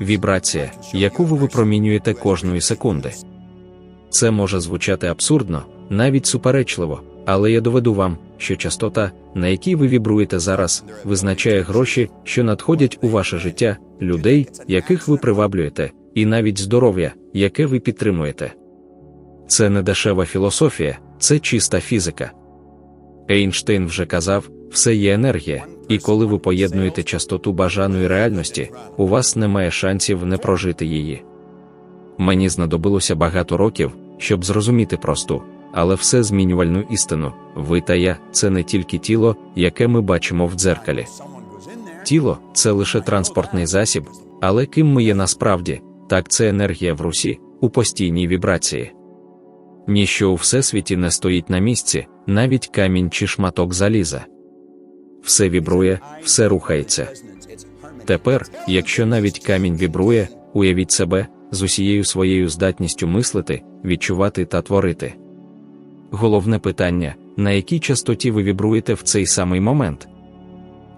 вібрація, яку ви випромінюєте кожної секунди. Це може звучати абсурдно, навіть суперечливо, але я доведу вам, що частота, на якій ви вібруєте зараз, визначає гроші, що надходять у ваше життя, людей, яких ви приваблюєте, і навіть здоров'я, яке ви підтримуєте. Це не дешева філософія, це чиста фізика. Ейнштейн вже казав, все є енергія, і коли ви поєднуєте частоту бажаної реальності, у вас немає шансів не прожити її. Мені знадобилося багато років, щоб зрозуміти просту, але все змінювальну істину. Ви та я це не тільки тіло, яке ми бачимо в дзеркалі. Тіло це лише транспортний засіб, але ким ми є насправді, так це енергія в русі, у постійній вібрації. Ніщо у всесвіті не стоїть на місці, навіть камінь чи шматок заліза. Все вібрує, все рухається. Тепер, якщо навіть камінь вібрує, уявіть себе з усією своєю здатністю мислити, відчувати та творити. Головне питання, на якій частоті ви вібруєте в цей самий момент.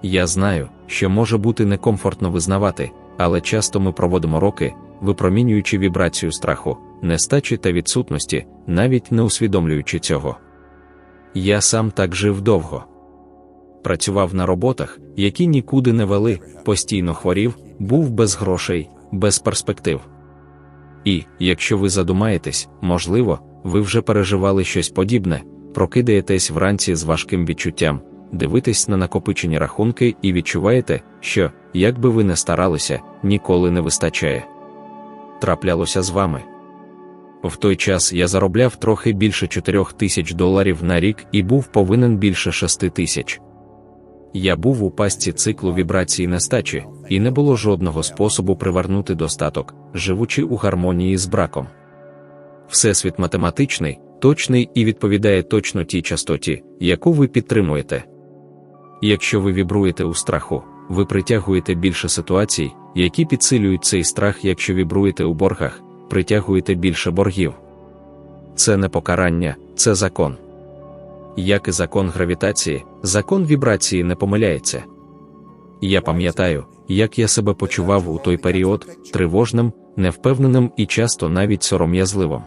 Я знаю, що може бути некомфортно визнавати, але часто ми проводимо роки, випромінюючи вібрацію страху, нестачі та відсутності, навіть не усвідомлюючи цього. Я сам так жив довго. Працював на роботах, які нікуди не вели, постійно хворів, був без грошей, без перспектив. І, якщо ви задумаєтесь, можливо, ви вже переживали щось подібне, прокидаєтесь вранці з важким відчуттям, дивитесь на накопичені рахунки і відчуваєте, що, як би ви не старалися, ніколи не вистачає. Траплялося з вами. В той час я заробляв трохи більше 4 тисяч доларів на рік і був повинен більше 6 тисяч. Я був у пастці циклу вібрації нестачі, і не було жодного способу привернути достаток, живучи у гармонії з браком. Всесвіт математичний, точний і відповідає точно тій частоті, яку ви підтримуєте. Якщо ви вібруєте у страху, ви притягуєте більше ситуацій, які підсилюють цей страх, якщо вібруєте у боргах, притягуєте більше боргів. Це не покарання, це закон. Як і закон гравітації, закон вібрації не помиляється. Я пам'ятаю, як я себе почував у той період тривожним, невпевненим і часто навіть сором'язливим.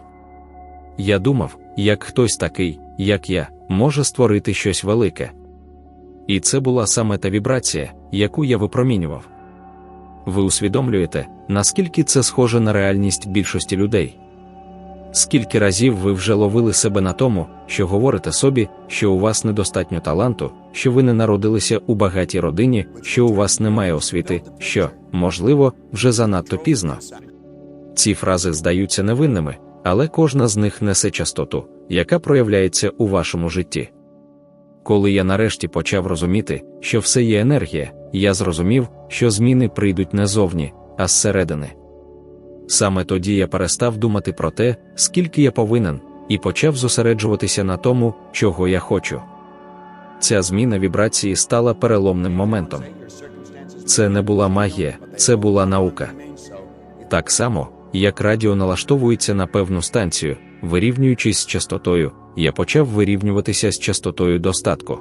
Я думав, як хтось такий, як я, може створити щось велике. І це була саме та вібрація, яку я випромінював. Ви усвідомлюєте, наскільки це схоже на реальність більшості людей. Скільки разів ви вже ловили себе на тому, що говорите собі, що у вас недостатньо таланту, що ви не народилися у багатій родині, що у вас немає освіти, що, можливо, вже занадто пізно. Ці фрази здаються невинними, але кожна з них несе частоту, яка проявляється у вашому житті. Коли я нарешті почав розуміти, що все є енергія, я зрозумів, що зміни прийдуть не зовні, а зсередини. Саме тоді я перестав думати про те, скільки я повинен, і почав зосереджуватися на тому, чого я хочу. Ця зміна вібрації стала переломним моментом. Це не була магія, це була наука. Так само, як радіо налаштовується на певну станцію, вирівнюючись з частотою, я почав вирівнюватися з частотою достатку.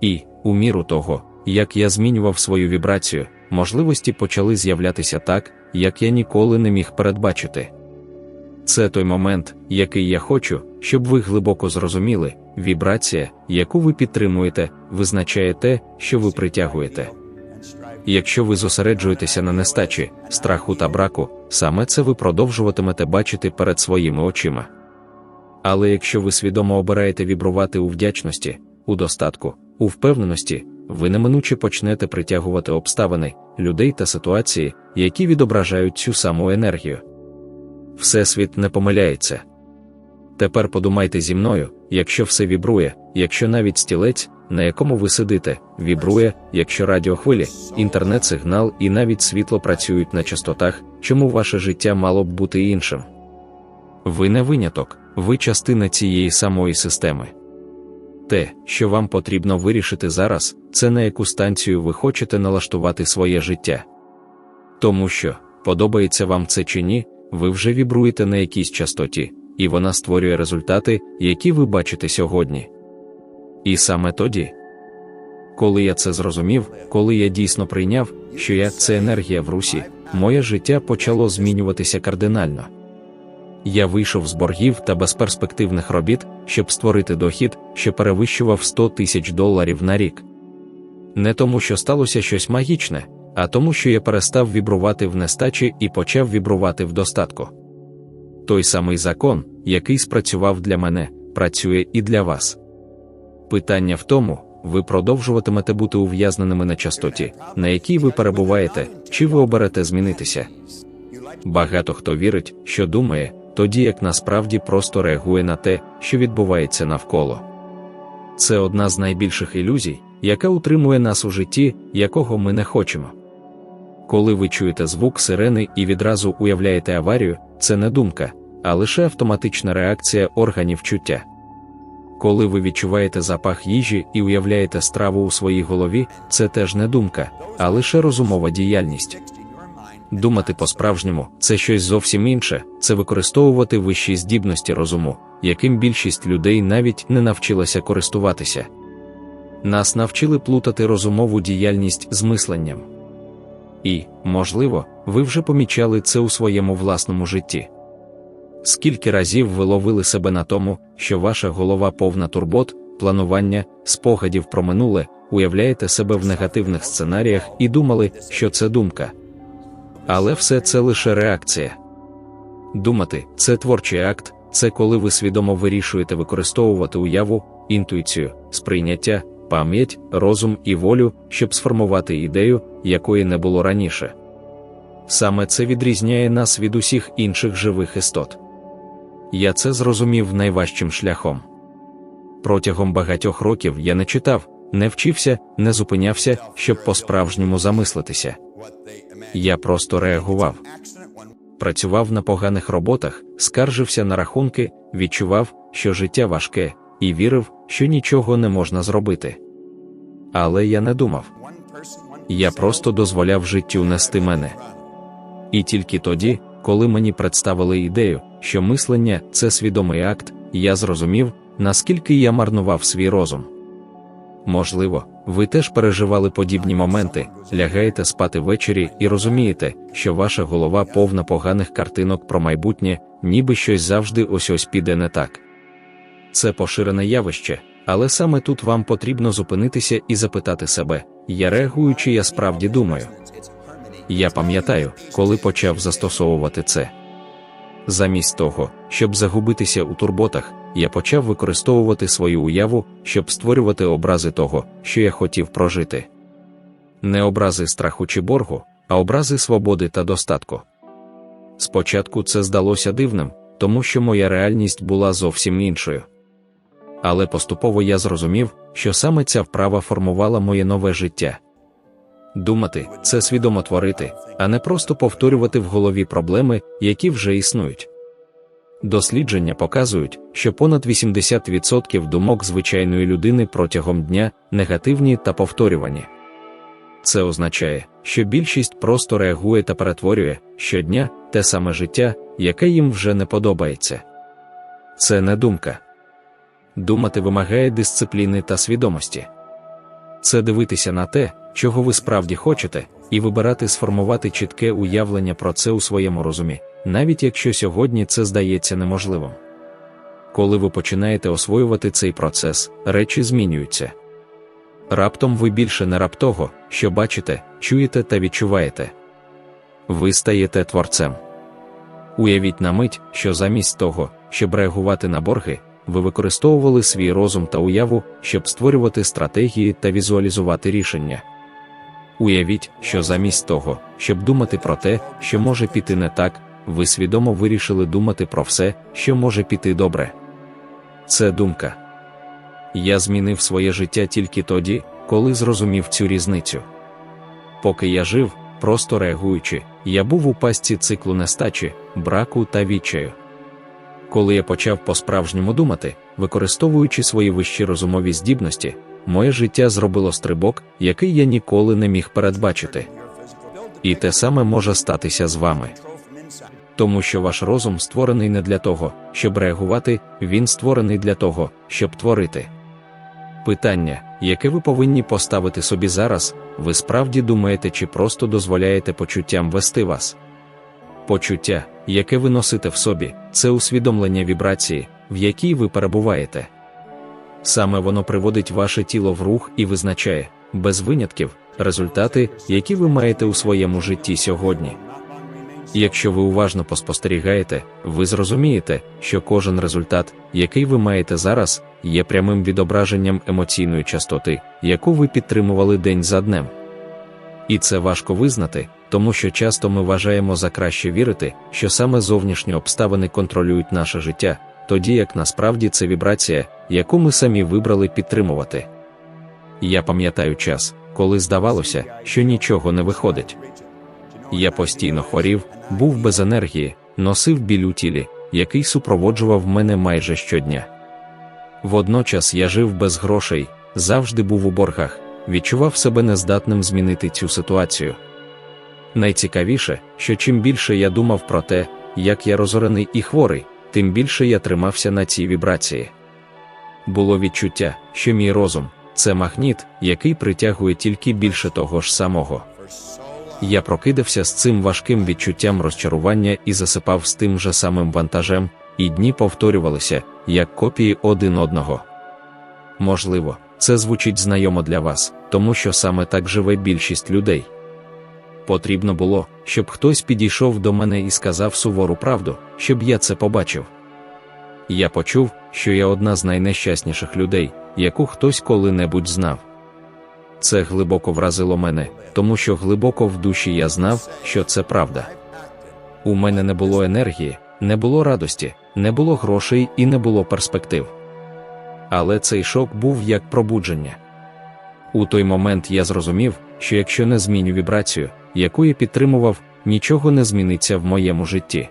І, у міру того, як я змінював свою вібрацію, можливості почали з'являтися так, як я ніколи не міг передбачити. Це той момент, який я хочу, щоб ви глибоко зрозуміли, вібрація, яку ви підтримуєте, визначає те, що ви притягуєте. Якщо ви зосереджуєтеся на нестачі, страху та браку, саме це ви продовжуватимете бачити перед своїми очима. Але якщо ви свідомо обираєте вібрувати у вдячності, у достатку, у впевненості, ви неминуче почнете притягувати обставини, людей та ситуації, які відображають цю саму енергію. Всесвіт не помиляється. Тепер подумайте зі мною, якщо все вібрує, якщо навіть стілець, на якому ви сидите, вібрує, якщо радіохвилі, інтернет-сигнал і навіть світло працюють на частотах, чому ваше життя мало б бути іншим? Ви не виняток, ви частина цієї самої системи. Те, що вам потрібно вирішити зараз, це на яку станцію ви хочете налаштувати своє життя. Тому що, подобається вам це чи ні, ви вже вібруєте на якійсь частоті, і вона створює результати, які ви бачите сьогодні. І саме тоді, коли я це зрозумів, коли я дійсно прийняв, що я це енергія в русі, моє життя почало змінюватися кардинально. Я вийшов з боргів та безперспективних робіт, щоб створити дохід, що перевищував 100 тисяч доларів на рік. Не тому, що сталося щось магічне, а тому, що я перестав вібрувати в нестачі і почав вібрувати в достатку. Той самий закон, який спрацював для мене, працює і для вас. Питання в тому, ви продовжуватимете бути ув'язненими на частоті, на якій ви перебуваєте, чи ви оберете змінитися. Багато хто вірить, що думає, тоді як насправді просто реагує на те, що відбувається навколо. Це одна з найбільших ілюзій, яка утримує нас у житті, якого ми не хочемо. Коли ви чуєте звук сирени і відразу уявляєте аварію, це не думка, а лише автоматична реакція органів чуття. Коли ви відчуваєте запах їжі і уявляєте страву у своїй голові, це теж не думка, а лише розумова діяльність. Думати по-справжньому це щось зовсім інше, це використовувати вищі здібності розуму, яким більшість людей навіть не навчилася користуватися. Нас навчили плутати розумову діяльність з мисленням. І, можливо, ви вже помічали це у своєму власному житті. Скільки разів ви ловили себе на тому, що ваша голова повна турбот, планування, спогадів про минуле, уявляєте себе в негативних сценаріях і думали, що це думка. Але все це лише реакція. Думати це творчий акт, це коли ви свідомо вирішуєте використовувати уяву, інтуїцію, сприйняття, пам'ять, розум і волю, щоб сформувати ідею, якої не було раніше. Саме це відрізняє нас від усіх інших живих істот. Я це зрозумів найважчим шляхом. Протягом багатьох років я не читав, не вчився, не зупинявся, щоб по-справжньому замислитися. Я просто реагував. Працював на поганих роботах, скаржився на рахунки, відчував, що життя важке, і вірив, що нічого не можна зробити. Але я не думав. Я просто дозволяв життю нести мене. І тільки тоді, коли мені представили ідею, що мислення це свідомий акт, я зрозумів, наскільки я марнував свій розум. Можливо, ви теж переживали подібні моменти, лягаєте спати ввечері і розумієте, що ваша голова повна поганих картинок про майбутнє, ніби щось завжди ось ось піде не так. Це поширене явище, але саме тут вам потрібно зупинитися і запитати себе, я реагую, чи я справді думаю. Я пам'ятаю, коли почав застосовувати це. Замість того, щоб загубитися у турботах, я почав використовувати свою уяву, щоб створювати образи того, що я хотів прожити. Не образи страху чи боргу, а образи свободи та достатку. Спочатку це здалося дивним, тому що моя реальність була зовсім іншою. Але поступово я зрозумів, що саме ця вправа формувала моє нове життя. Думати це свідомо творити, а не просто повторювати в голові проблеми, які вже існують. Дослідження показують, що понад 80% думок звичайної людини протягом дня негативні та повторювані. Це означає, що більшість просто реагує та перетворює щодня те саме життя, яке їм вже не подобається. Це не думка. Думати вимагає дисципліни та свідомості. Це дивитися на те, чого ви справді хочете, і вибирати сформувати чітке уявлення про це у своєму розумі, навіть якщо сьогодні це здається неможливим. Коли ви починаєте освоювати цей процес, речі змінюються. Раптом ви більше не раб того, що бачите, чуєте та відчуваєте. Ви стаєте творцем. Уявіть на мить, що замість того, щоб реагувати на борги, ви використовували свій розум та уяву, щоб створювати стратегії та візуалізувати рішення. Уявіть, що замість того, щоб думати про те, що може піти не так, ви свідомо вирішили думати про все, що може піти добре. Це думка. Я змінив своє життя тільки тоді, коли зрозумів цю різницю. Поки я жив, просто реагуючи, я був у пастці циклу нестачі, браку та відчаю. Коли я почав по-справжньому думати, використовуючи свої вищі розумові здібності, моє життя зробило стрибок, який я ніколи не міг передбачити. І те саме може статися з вами. Тому що ваш розум створений не для того, щоб реагувати, він створений для того, щоб творити. Питання, яке ви повинні поставити собі зараз, ви справді думаєте чи просто дозволяєте почуттям вести вас. Почуття, яке ви носите в собі, це усвідомлення вібрації, в якій ви перебуваєте. Саме воно приводить ваше тіло в рух і визначає, без винятків, результати, які ви маєте у своєму житті сьогодні. Якщо ви уважно поспостерігаєте, ви зрозумієте, що кожен результат, який ви маєте зараз, є прямим відображенням емоційної частоти, яку ви підтримували день за днем. І це важко визнати, тому що часто ми вважаємо за краще вірити, що саме зовнішні обставини контролюють наше життя, тоді як насправді це вібрація, яку ми самі вибрали підтримувати. Я пам'ятаю час, коли здавалося, що нічого не виходить. Я постійно хворів, був без енергії, носив біль у тілі, який супроводжував мене майже щодня. Водночас я жив без грошей, завжди був у боргах, відчував себе нездатним змінити цю ситуацію. Найцікавіше, що чим більше я думав про те, як я розорений і хворий, тим більше я тримався на цій вібрації. Було відчуття, що мій розум це магніт, який притягує тільки більше того ж самого. Я прокидався з цим важким відчуттям розчарування і засипав з тим же самим вантажем, і дні повторювалися, як копії один одного. Можливо, це звучить знайомо для вас, тому що саме так живе більшість людей. Потрібно було, щоб хтось підійшов до мене і сказав сувору правду, щоб я це побачив. Я почув, що я одна з найнещасніших людей, яку хтось коли-небудь знав. Це глибоко вразило мене, тому що глибоко в душі я знав, що це правда. У мене не було енергії, не було радості, не було грошей і не було перспектив. Але цей шок був як пробудження. У той момент я зрозумів, що якщо не зміню вібрацію, яку я підтримував, нічого не зміниться в моєму житті.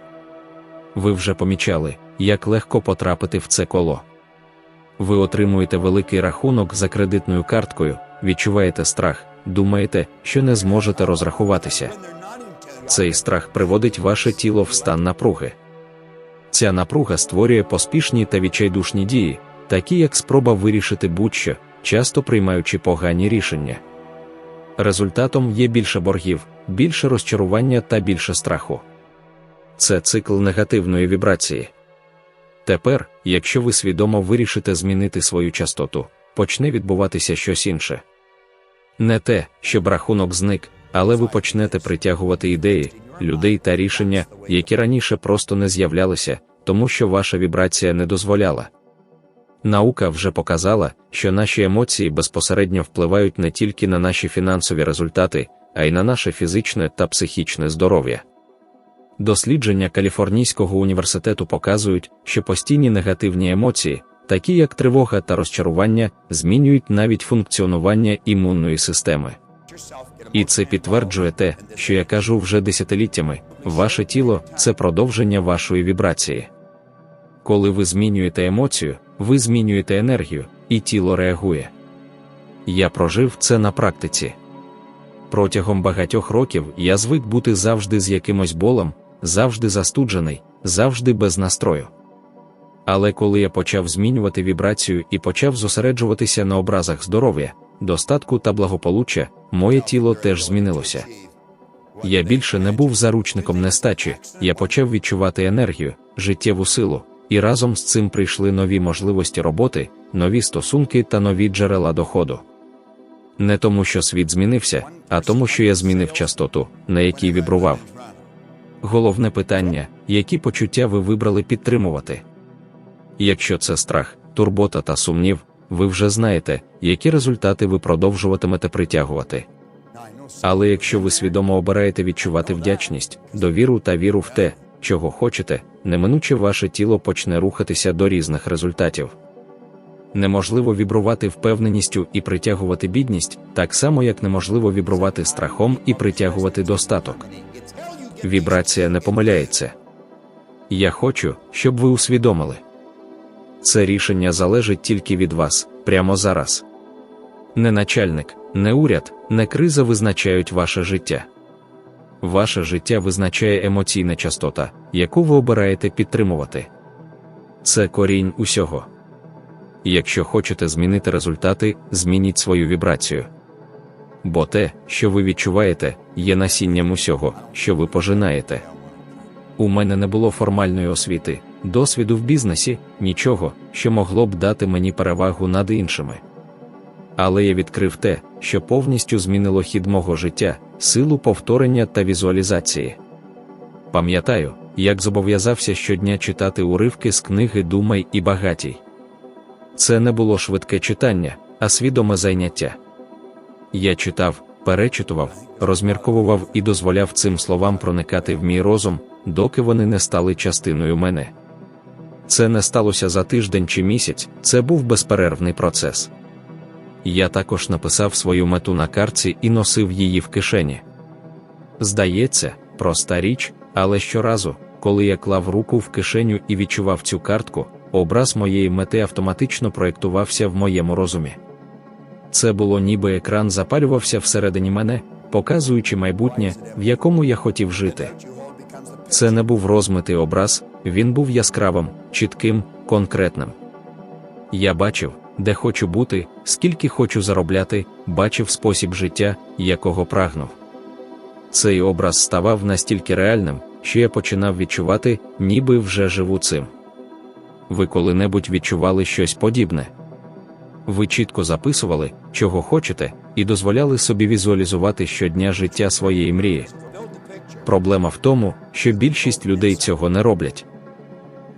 Ви вже помічали, як легко потрапити в це коло. Ви отримуєте великий рахунок за кредитною карткою, відчуваєте страх, думаєте, що не зможете розрахуватися. Цей страх приводить ваше тіло в стан напруги. Ця напруга створює поспішні та відчайдушні дії, такі як спроба вирішити будь-що, часто приймаючи погані рішення. Результатом є більше боргів, більше розчарування та більше страху. Це цикл негативної вібрації. Тепер, якщо ви свідомо вирішите змінити свою частоту, почне відбуватися щось інше. Не те, щоб рахунок зник, але ви почнете притягувати ідеї, людей та рішення, які раніше просто не з'являлися, тому що ваша вібрація не дозволяла. Наука вже показала, що наші емоції безпосередньо впливають не тільки на наші фінансові результати, а й на наше фізичне та психічне здоров'я. Дослідження Каліфорнійського університету показують, що постійні негативні емоції, такі як тривога та розчарування, змінюють навіть функціонування імунної системи. І це підтверджує те, що я кажу вже десятиліттями: ваше тіло це продовження вашої вібрації. Коли ви змінюєте емоцію, ви змінюєте енергію, і тіло реагує. Я прожив це на практиці. Протягом багатьох років я звик бути завжди з якимось болем, завжди застуджений, завжди без настрою. Але коли я почав змінювати вібрацію і почав зосереджуватися на образах здоров'я, достатку та благополуччя, моє тіло теж змінилося. Я більше не був заручником нестачі, я почав відчувати енергію, життєву силу, і разом з цим прийшли нові можливості роботи, нові стосунки та нові джерела доходу. Не тому, що світ змінився, а тому, що я змінив частоту, на якій вібрував. Головне питання, які почуття ви вибрали підтримувати. Якщо це страх, турбота та сумнів, ви вже знаєте, які результати ви продовжуватимете притягувати. Але якщо ви свідомо обираєте відчувати вдячність, довіру та віру в те, чого хочете, неминуче ваше тіло почне рухатися до різних результатів. Неможливо вібрувати впевненістю і притягувати бідність, так само як неможливо вібрувати страхом і притягувати достаток. Вібрація не помиляється. Я хочу, щоб ви усвідомили. Це рішення залежить тільки від вас, прямо зараз. Не начальник, не уряд, не криза визначають ваше життя. Ваше життя визначає емоційна частота, яку ви обираєте підтримувати. Це корінь усього. якщо хочете змінити результати, змініть свою вібрацію. Бо те, що ви відчуваєте, є насінням усього, що ви пожинаєте. У мене не було формальної освіти, досвіду в бізнесі, нічого, що могло б дати мені перевагу над іншими. Але я відкрив те, що повністю змінило хід мого життя, силу повторення та візуалізації. Пам'ятаю, як зобов'язався щодня читати уривки з книги Думай і багатій. Це не було швидке читання, а свідоме зайняття. Я читав, перечитував, розмірковував і дозволяв цим словам проникати в мій розум, доки вони не стали частиною мене. Це не сталося за тиждень чи місяць, це був безперервний процес. Я також написав свою мету на картці і носив її в кишені. Здається, проста річ, але щоразу, коли я клав руку в кишеню і відчував цю картку, образ моєї мети автоматично проєктувався в моєму розумі. Це було ніби екран запалювався всередині мене, показуючи майбутнє, в якому я хотів жити. Це не був розмитий образ, він був яскравим, чітким, конкретним. Я бачив, де хочу бути, скільки хочу заробляти, бачив спосіб життя, якого прагнув. Цей образ ставав настільки реальним, що я починав відчувати, ніби вже живу цим. Ви коли-небудь відчували щось подібне. Ви чітко записували, чого хочете, і дозволяли собі візуалізувати щодня життя своєї мрії. Проблема в тому, що більшість людей цього не роблять.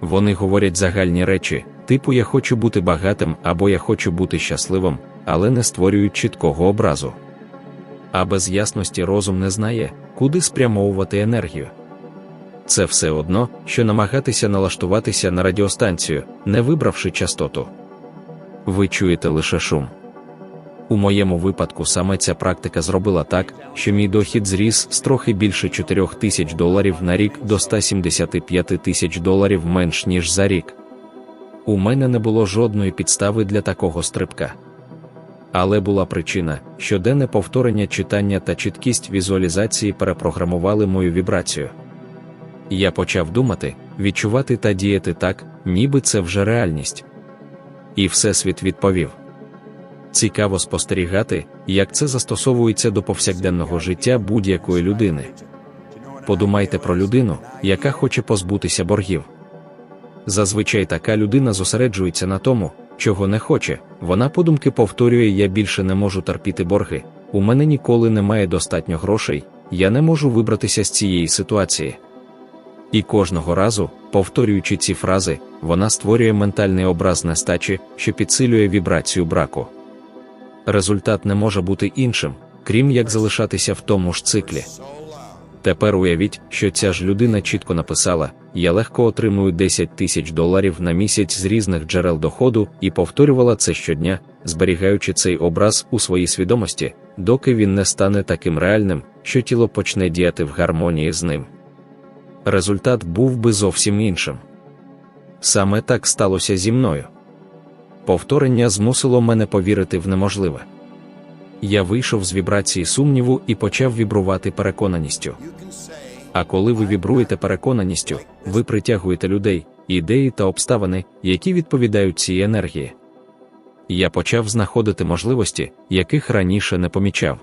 Вони говорять загальні речі, типу я хочу бути багатим або я хочу бути щасливим, але не створюють чіткого образу. А без ясності розум не знає, куди спрямовувати енергію. Це все одно, що намагатися налаштуватися на радіостанцію, не вибравши частоту. Ви чуєте лише шум. У моєму випадку саме ця практика зробила так, що мій дохід зріс з трохи більше 4 тисяч доларів на рік до 175 тисяч доларів менш ніж за рік. У мене не було жодної підстави для такого стрибка. Але була причина, щоденне повторення читання та чіткість візуалізації перепрограмували мою вібрацію. Я почав думати, відчувати та діяти так, ніби це вже реальність. І Всесвіт відповів. Цікаво спостерігати, як це застосовується до повсякденного життя будь-якої людини. Подумайте про людину, яка хоче позбутися боргів. Зазвичай така людина зосереджується на тому, чого не хоче, вона подумки повторює: я більше не можу терпіти борги, у мене ніколи немає достатньо грошей, я не можу вибратися з цієї ситуації. І кожного разу, повторюючи ці фрази, вона створює ментальний образ нестачі, що підсилює вібрацію браку. Результат не може бути іншим, крім як залишатися в тому ж циклі. Тепер уявіть, що ця ж людина чітко написала: я легко отримую 10 тисяч доларів на місяць з різних джерел доходу і повторювала це щодня, зберігаючи цей образ у своїй свідомості, доки він не стане таким реальним, що тіло почне діяти в гармонії з ним. Результат був би зовсім іншим. Саме так сталося зі мною. Повторення змусило мене повірити в неможливе. Я вийшов з вібрації сумніву і почав вібрувати переконаністю. А коли ви вібруєте переконаністю, ви притягуєте людей, ідеї та обставини, які відповідають цій енергії. Я почав знаходити можливості, яких раніше не помічав.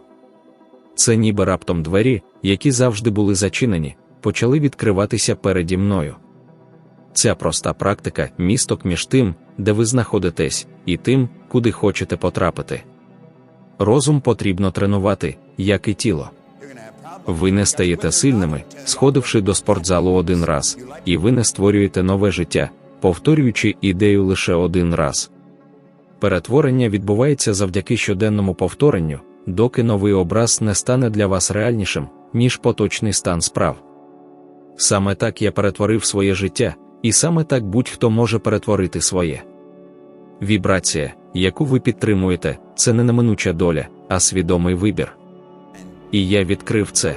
Це ніби раптом двері, які завжди були зачинені, почали відкриватися переді мною. Ця проста практика місток між тим, де ви знаходитесь, і тим, куди хочете потрапити. Розум потрібно тренувати, як і тіло. Ви не стаєте сильними, сходивши до спортзалу один раз, і ви не створюєте нове життя, повторюючи ідею лише один раз. Перетворення відбувається завдяки щоденному повторенню, доки новий образ не стане для вас реальнішим, ніж поточний стан справ. Саме так я перетворив своє життя, і саме так будь-хто може перетворити своє. Вібрація, яку ви підтримуєте, це не неминуча доля, а свідомий вибір. І я відкрив це,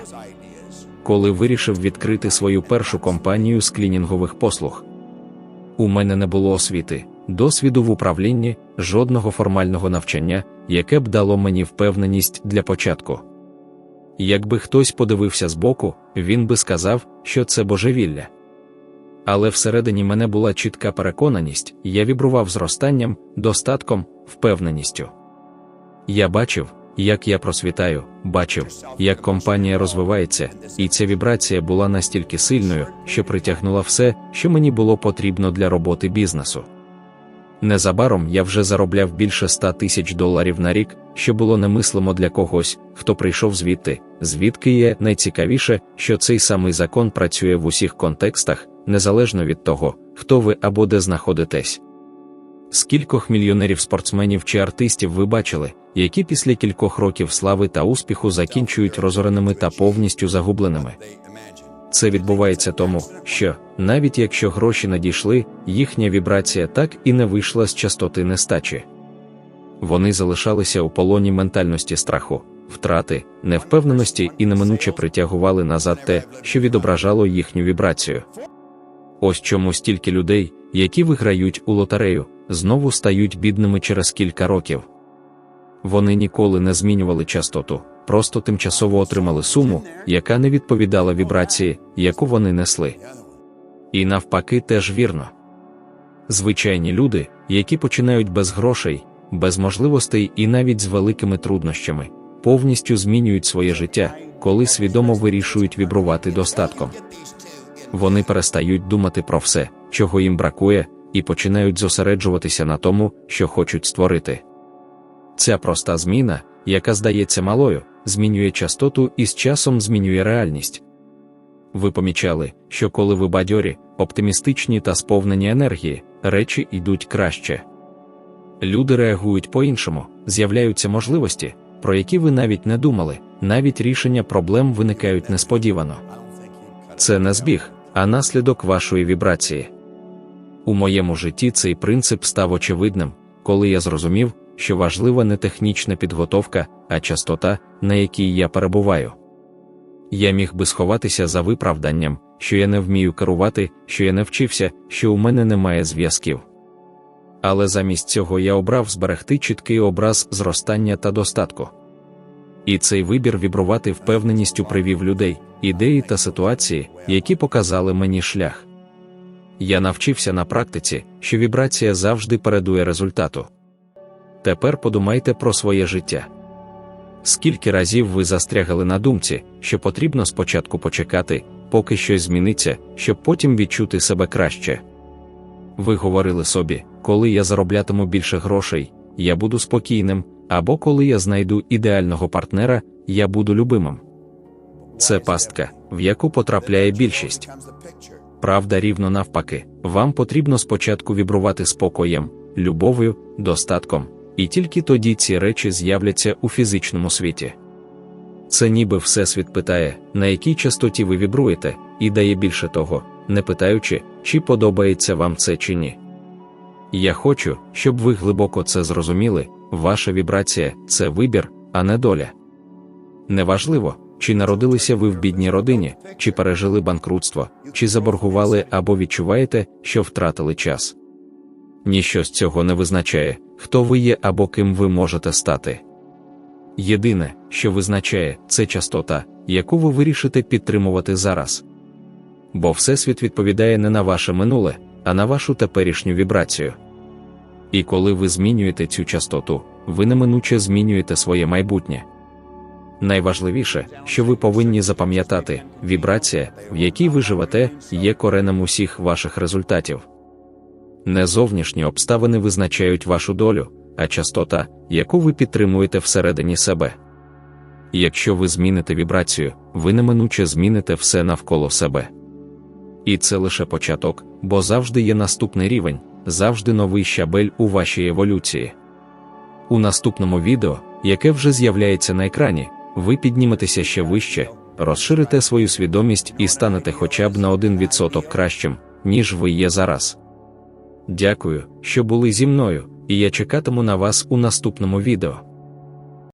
коли вирішив відкрити свою першу компанію з клінінгових послуг. У мене не було освіти, досвіду в управлінні, жодного формального навчання, яке б дало мені впевненість для початку. Якби хтось подивився збоку, він би сказав, що це божевілля. Але всередині мене була чітка переконаність, я вібрував зростанням, достатком, впевненістю. Я бачив, як я просвітаю, бачив, як компанія розвивається, і ця вібрація була настільки сильною, що притягнула все, що мені було потрібно для роботи бізнесу. Незабаром я вже заробляв більше 100 тисяч доларів на рік, що було немислимо для когось, хто прийшов звідти, звідки є найцікавіше, що цей самий закон працює в усіх контекстах, незалежно від того, хто ви або де знаходитесь. Скількох мільйонерів спортсменів чи артистів ви бачили, які після кількох років слави та успіху закінчують розореними та повністю загубленими. Це відбувається тому, що, навіть якщо гроші надійшли, їхня вібрація так і не вийшла з частоти нестачі. Вони залишалися у полоні ментальності страху, втрати, невпевненості і неминуче притягували назад те, що відображало їхню вібрацію. Ось чому стільки людей, які виграють у лотерею, знову стають бідними через кілька років. Вони ніколи не змінювали частоту, просто тимчасово отримали суму, яка не відповідала вібрації, яку вони несли. І навпаки, теж вірно. Звичайні люди, які починають без грошей, без можливостей і навіть з великими труднощами, повністю змінюють своє життя, коли свідомо вирішують вібрувати достатком. Вони перестають думати про все, чого їм бракує, і починають зосереджуватися на тому, що хочуть створити. Ця проста зміна, яка здається малою, змінює частоту і з часом змінює реальність. Ви помічали, що коли ви бадьорі, оптимістичні та сповнені енергії, речі йдуть краще. Люди реагують по-іншому, з'являються можливості, про які ви навіть не думали, навіть рішення проблем виникають несподівано. Це не збіг, а наслідок вашої вібрації. У моєму житті цей принцип став очевидним, коли я зрозумів, що важлива не технічна підготовка, а частота, на якій я перебуваю. Я міг би сховатися за виправданням, що я не вмію керувати, що я не вчився, що у мене немає зв'язків. Але замість цього я обрав зберегти чіткий образ зростання та достатку. І цей вибір вібрувати впевненістю привів людей, ідеї та ситуації, які показали мені шлях. Я навчився на практиці, що вібрація завжди передує результату. Тепер подумайте про своє життя. Скільки разів ви застрягали на думці, що потрібно спочатку почекати, поки щось зміниться, щоб потім відчути себе краще. Ви говорили собі, коли я зароблятиму більше грошей, я буду спокійним, або коли я знайду ідеального партнера, я буду любимим. Це пастка, в яку потрапляє більшість. Правда, рівно навпаки, вам потрібно спочатку вібрувати спокоєм, любов'ю, достатком, і тільки тоді ці речі з'являться у фізичному світі. Це ніби Всесвіт питає, на якій частоті ви вібруєте, і дає більше того, не питаючи, чи подобається вам це чи ні. Я хочу, щоб ви глибоко це зрозуміли, ваша вібрація це вибір, а не доля. Неважливо, чи народилися ви в бідній родині, чи пережили банкрутство, чи заборгували або відчуваєте, що втратили час. Ніщо з цього не визначає, хто ви є або ким ви можете стати. Єдине, що визначає, це частота, яку ви вирішите підтримувати зараз. Бо Всесвіт відповідає не на ваше минуле, а на вашу теперішню вібрацію. І коли ви змінюєте цю частоту, ви неминуче змінюєте своє майбутнє. Найважливіше, що ви повинні запам'ятати, вібрація, в якій ви живете, є коренем усіх ваших результатів. Не зовнішні обставини визначають вашу долю, а частота, яку ви підтримуєте всередині себе. Якщо ви зміните вібрацію, ви неминуче зміните все навколо себе. І це лише початок, бо завжди є наступний рівень, завжди новий щабель у вашій еволюції. У наступному відео, яке вже з'являється на екрані, ви підніметеся ще вище, розширите свою свідомість і станете хоча б на 1% кращим, ніж ви є зараз. Дякую, що були зі мною, і я чекатиму на вас у наступному відео.